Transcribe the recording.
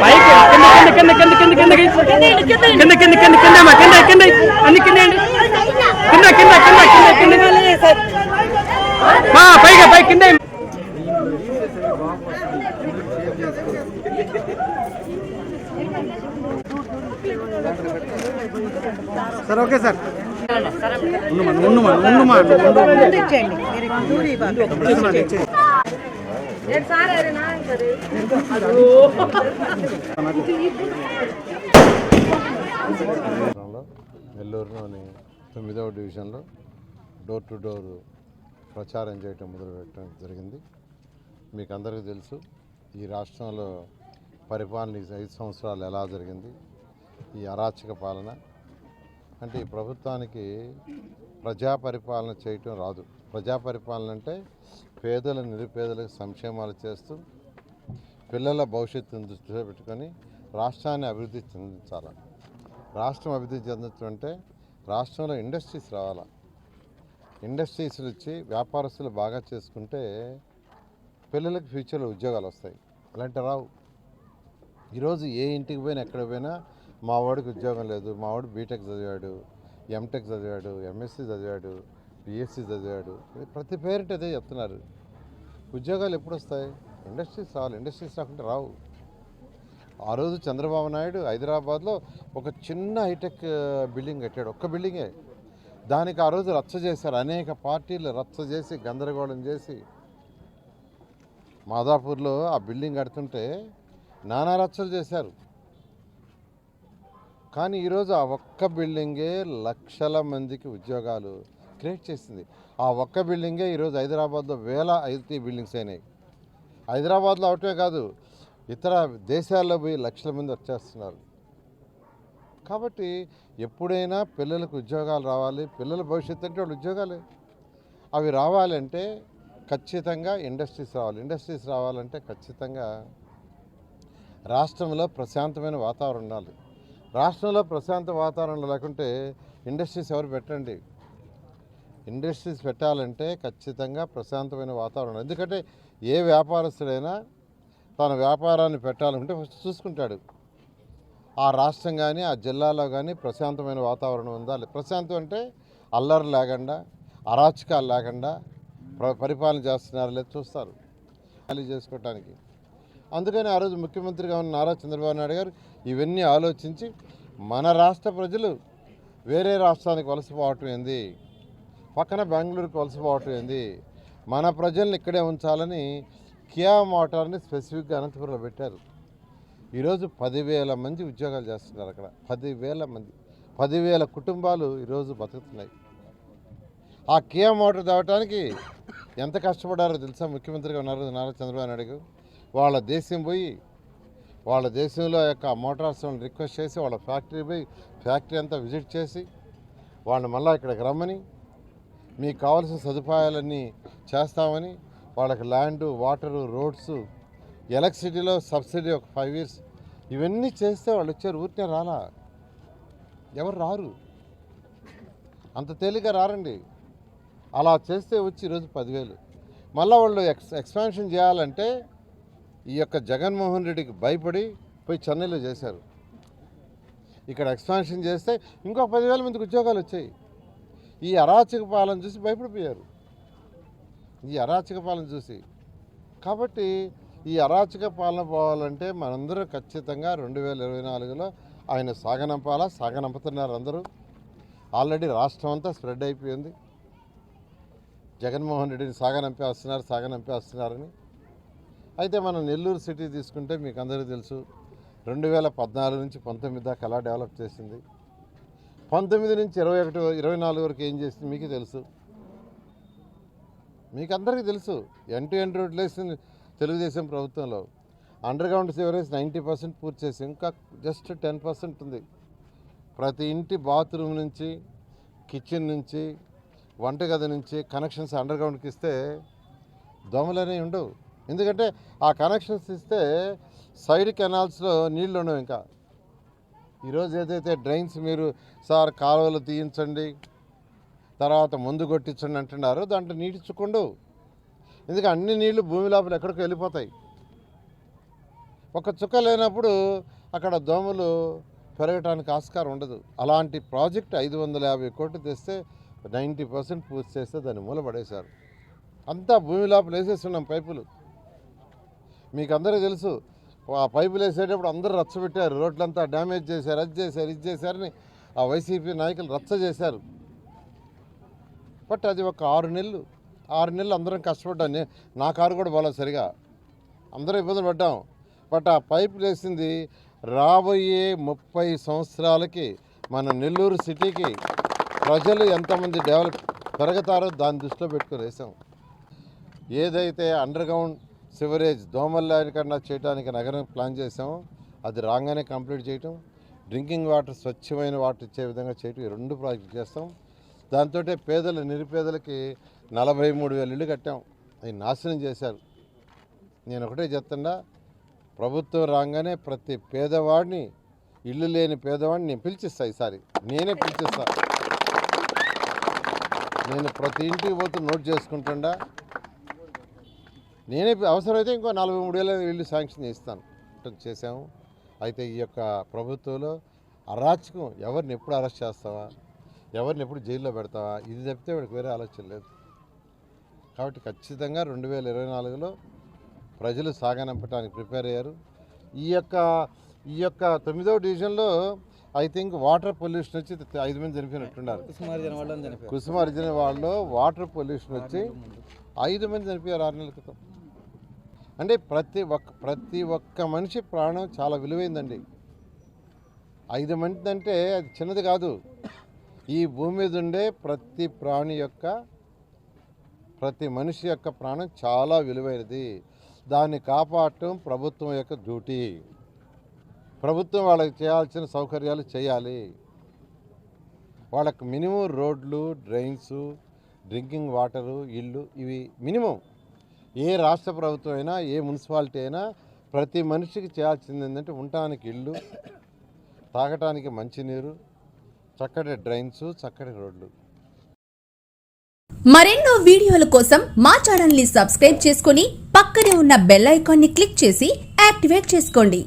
పైకి కింద కింద కింద కింద కింద కింద కింద కింద కింద అమ్మా కింద కింద అన్ని కింద కింద కింద కింద మా పైగా పై కింద సార్ ఓకే సార్. నెల్లూరులోని తొమ్మిదవ డివిజన్లో డోర్ టు డోర్ ప్రచారం చేయటం మొదలుపెట్టడం జరిగింది. మీకు అందరికీ తెలుసు ఈ రాష్ట్రంలో పరిపాలన ఐదు సంవత్సరాలు ఎలా జరిగింది ఈ అరాచక పాలన అంటే ఈ ప్రభుత్వానికి ప్రజా పరిపాలన చేయటం రాదు. ప్రజా పరిపాలన అంటే పేదల నిరుపేదలకు సంక్షేమాలు చేస్తూ పిల్లల భవిష్యత్తును దృష్టిలో పెట్టుకొని రాష్ట్రాన్ని అభివృద్ధి చెందించాలి? రాష్ట్రం అభివృద్ధి చెందుతుంటే రాష్ట్రంలో ఇండస్ట్రీస్ రావాలా? ఇండస్ట్రీస్లు ఇచ్చి వ్యాపారస్తులు బాగా చేసుకుంటే పిల్లలకు ఫ్యూచర్లో ఉద్యోగాలు వస్తాయి. అలాంటి రావు. ఈరోజు ఏ ఇంటికి పోయినా ఎక్కడ పోయినా మా వాడికి ఉద్యోగం లేదు మా వాడు బీటెక్ చదివాడు ఎంటెక్ చదివాడు ఎంఎస్సి చదివాడు బిఎస్సి చదివాడు. ప్రతి పేరెంట్ అదే చెప్తున్నారు. ఉద్యోగాలు ఎప్పుడు వస్తాయి ఇండస్ట్రీస్ రావాలి ఇండస్ట్రీస్ రాకుంటే రావు. ఆ రోజు చంద్రబాబు నాయుడు హైదరాబాద్లో ఒక చిన్న హైటెక్ బిల్డింగ్ కట్టాడు. ఒక్క బిల్డింగే. దానికి ఆ రోజు రచ్చ చేశారు. అనేక పార్టీలు రచ్చ చేసి గందరగోళం చేసి. మాదాపూర్లో ఆ బిల్డింగ్ కడుతుంటే నానా రచ్చలు చేశారు. కానీ ఈరోజు ఆ ఒక్క బిల్డింగే లక్షల మందికి ఉద్యోగాలు క్రియేట్ చేసింది. ఆ ఒక్క బిల్డింగే ఈరోజు హైదరాబాద్లో వేల ఐటీ బిల్డింగ్స్ అయినాయి. హైదరాబాద్లో అవటమే కాదు ఇతర దేశాల్లో పోయి లక్షల మంది వచ్చేస్తున్నారు. కాబట్టి ఎప్పుడైనా పిల్లలకు ఉద్యోగాలు రావాలి పిల్లల భవిష్యత్తు అంటే వాళ్ళు ఉద్యోగాలే. అవి రావాలంటే ఖచ్చితంగా ఇండస్ట్రీస్ రావాలి. ఇండస్ట్రీస్ రావాలంటే ఖచ్చితంగా రాష్ట్రంలో ప్రశాంతమైన వాతావరణం ఉండాలి. రాష్ట్రంలో ప్రశాంత వాతావరణం లేకుంటే ఇండస్ట్రీస్ ఎవరు పెట్టండి. ఇండస్ట్రీస్ పెట్టాలంటే ఖచ్చితంగా ప్రశాంతమైన వాతావరణం. ఎందుకంటే ఏ వ్యాపారస్తుడైనా తన వ్యాపారాన్ని పెట్టాలంటే ఫస్ట్ చూసుకుంటాడు. ఆ రాష్ట్రం కానీ ఆ జిల్లాలో కానీ ప్రశాంతమైన వాతావరణం ఉండాలి ప్రశాంతం అంటే అల్లరి లేకుండా అరాచకాలు లేకుండా ప్ర- పరిపాలన చేస్తున్నారు లేదు చూస్తారు. ఖాళీ చేసుకోవటానికి. అందుకని ఆ రోజు ముఖ్యమంత్రిగా ఉన్న నారా చంద్రబాబు నాయుడు గారు ఇవన్నీ ఆలోచించి మన రాష్ట్ర ప్రజలు వేరే రాష్ట్రానికి వలసపోవటం ఏంది? పక్కన బెంగళూరుకి వలసపోవటం ఏంది? మన ప్రజల్ని ఇక్కడే ఉంచాలని కియా మోటార్ని స్పెసిఫిక్గా అనంతపురంలో పెట్టారు. ఈరోజు పదివేల మంది ఉద్యోగాలు చేస్తున్నారు అక్కడ. పదివేల మంది. పదివేల కుటుంబాలు ఈరోజు బతుకుతున్నాయి. ఆ కియా మోటార్ తేవటానికి ఎంత కష్టపడారో తెలుసా ముఖ్యమంత్రిగా ఉన్నారు నారా చంద్రబాబు నాయుడు గారు. వాళ్ళ దేశం పోయి వాళ్ళ దేశంలో యొక్క మోటార్స్ రిక్వెస్ట్ చేసి వాళ్ళ ఫ్యాక్టరీ పోయి ఫ్యాక్టరీ అంతా విజిట్ చేసి వాళ్ళని మళ్ళీ ఇక్కడికి రమ్మని మీకు కావాల్సిన సదుపాయాలన్నీ చేస్తామని వాళ్ళకి ల్యాండ్ వాటరు రోడ్స్ ఎలక్ట్రిసిటీలో సబ్సిడీ ఒక ఫైవ్ ఇయర్స్ ఇవన్నీ చేస్తే వాళ్ళు వచ్చారు ఊరికే రాలా. ఎవరు రారు? అంత తేలిక రారండి. అలా చేస్తే వచ్చి ఈరోజు పదివేలు. మళ్ళీ వాళ్ళు ఎక్స్ ఎక్స్పాన్షన్ చేయాలంటే ఈ యొక్క జగన్మోహన్ రెడ్డికి భయపడి పోయి చెన్నైలో చేశారు. ఇక్కడ ఎక్స్పాన్షన్ చేస్తే ఇంకో పదివేల మందికి ఉద్యోగాలు వచ్చాయి. ఈ అరాచక పాలన చూసి భయపడిపోయారు. ఈ అరాచక పాలన చూసి. కాబట్టి ఈ అరాచక పాలన పోవాలంటే మనందరూ ఖచ్చితంగా రెండు వేల ఇరవై నాలుగులో ఆయన సాగనంపాలా సాగనంపుతున్నారు అందరూ. ఆల్రెడీ రాష్ట్రం అంతా స్ప్రెడ్ అయిపోయింది. జగన్మోహన్ రెడ్డిని సాగనంపేస్తున్నారు సాగనంపేస్తున్నారని. అయితే మనం నెల్లూరు సిటీ తీసుకుంటే మీకు అందరికీ తెలుసు రెండు వేల పద్నాలుగు నుంచి పంతొమ్మిది దాకా ఎలా డెవలప్ చేసింది. పంతొమ్మిది నుంచి ఇరవై ఒకటి ఇరవై నాలుగు వరకు ఏం చేసింది మీకు తెలుసు. మీకు అందరికీ తెలుసు ఎన్ టు ఎన్ రోడ్లు వేసింది తెలుగుదేశం ప్రభుత్వంలో. Under ground sewerage ninety percent పూర్తి చేసి ఇంకా జస్ట్ టెన్ పర్సెంట్ ఉంది. ప్రతి ఇంటి బాత్రూమ్ నుంచి కిచెన్ నుంచి వంటగది నుంచి కనెక్షన్స్ అండర్ గ్రౌండ్కి ఇస్తే దోమలు అనేవి ఉండవు. ఎందుకంటే ఆ కనెక్షన్స్ ఇస్తే సైడ్ కెనాల్స్లో నీళ్ళు ఉండవు ఇంకా. ఈరోజు ఏదైతే డ్రైన్స్ మీరు సార్ కాలువలు తీయించండి తర్వాత ముందు కొట్టించండి అంటున్నారో దాంట్లో నీటి చుక్కుండవు ఎందుకంటే అన్ని నీళ్ళు భూమి లోపల ఎక్కడికి వెళ్ళిపోతాయి. ఒక చుక్క లేనప్పుడు అక్కడ దోమలు పెరగటానికి ఆస్కారం ఉండదు. అలాంటి ప్రాజెక్ట్ ఐదు వందల యాభై కోట్లు తెస్తే నైంటీ పర్సెంట్ పూర్తి చేస్తే దాన్ని మూలపడేశారు. అంతా భూమి లోపల వేసేస్తున్నాం పైపులు. మీకు అందరికీ తెలుసు ఆ పైపులు వేసేటప్పుడు అందరూ రచ్చబెట్టారు రోడ్లంతా డ్యామేజ్ చేశారు అది చేశారు ఇది చేశారని ఆ వైసీపీ నాయకులు రచ్చ చేశారు. బట్ అది ఒక ఆరు నెలలు ఆరు నెలలు అందరం కష్టపడ్డాం. నా కారు కూడా బాగాలేదు సరిగా. అందరం ఇబ్బందులు పడ్డాం. బట్ ఆ పైపులు వేసింది రాబోయే ముప్పై సంవత్సరాలకి మన నెల్లూరు సిటీకి ప్రజలు ఎంతమంది డెవలప్ పెరుగుతారో దాన్ని దృష్టిలో పెట్టుకుని వేసాం. ఏదైతే అండర్ గ్రౌండ్ సివరేజ్ దోమల్లాని కన్నా చేయడానికి నగరం ప్లాన్ చేసాము అది రాగానే కంప్లీట్ చేయటం. డ్రింకింగ్ వాటర్ స్వచ్ఛమైన వాటర్ ఇచ్చే విధంగా చేయటం. ఈ రెండు ప్రాజెక్టులు చేస్తాం. దాంతో పేదలు నిరుపేదలకి నలభై మూడు వేల ఇళ్ళు కట్టాం. అవి నాశనం చేశారు. నేను ఒకటే చెప్తున్నా ప్రభుత్వం రాగానే ప్రతి పేదవాడిని ఇల్లు లేని పేదవాడిని నేను పిలిచిస్తా ఈసారి. నేనే పిలిచిస్తా. నేను ప్రతి ఇంటికి పోతూ నోట్ చేసుకుంటుండా. నేనే అవసరమైతే ఇంకో నలభై మూడు వేల ఇల్లు శాంక్షన్ చేస్తాను. చేసాము అయితే ఈ యొక్క ప్రభుత్వంలో అరాచకం ఎవరిని ఎప్పుడు అరెస్ట్ చేస్తావా? ఎవరిని ఎప్పుడు జైల్లో పెడతావా? ఇది తప్పితే వాడికి వేరే ఆలోచన లేదు. కాబట్టి ఖచ్చితంగా రెండు వేల ఇరవై నాలుగులో ప్రజలు సాగనంపడానికి ప్రిపేర్ అయ్యారు. ఈ యొక్క ఈ యొక్క తొమ్మిదవ డివిజన్లో ఐ థింక్ వాటర్ పొల్యూషన్ వచ్చి ఐదు మంది చనిపోయినట్టున్నారు. కుసుమార్జున వాళ్ళలో వాటర్ పొల్యూషన్ వచ్చి ఐదు మంది చనిపోయారు ఆరు నెలల క్రితం. అంటే ప్రతి ఒక్క ప్రతి ఒక్క మనిషి ప్రాణం చాలా విలువైందండి. ఐదు మంది అంటే అది చిన్నది కాదు. ఈ భూమి మీద ఉండే ప్రతి ప్రాణి యొక్క ప్రతి మనిషి యొక్క ప్రాణం చాలా విలువైనది. దాన్ని కాపాడటం ప్రభుత్వం యొక్క డ్యూటీ. ప్రభుత్వం వాళ్ళకి చేయాల్సిన సౌకర్యాలు చేయాలి. వాళ్ళకి మినిమం రోడ్లు డ్రైన్స్ డ్రింకింగ్ వాటరు ఇల్లు ఇవి మినిమం. ఏ రాష్ట్ర ప్రభుత్వం అయినా ఏ మున్సిపాలిటీ అయినా ప్రతి మనిషికి చేయాల్సింది ఏంటంటే ఉండటానికి ఇల్లు తాగటానికి మంచినీరు చక్కటి డ్రైన్స్ చక్కటి రోడ్లు. మరెన్నో వీడియోల కోసం మా ఛానల్ని సబ్స్క్రైబ్ చేసుకుని పక్కనే ఉన్న బెల్ ఐకాన్ని క్లిక్ చేసి యాక్టివేట్ చేసుకోండి.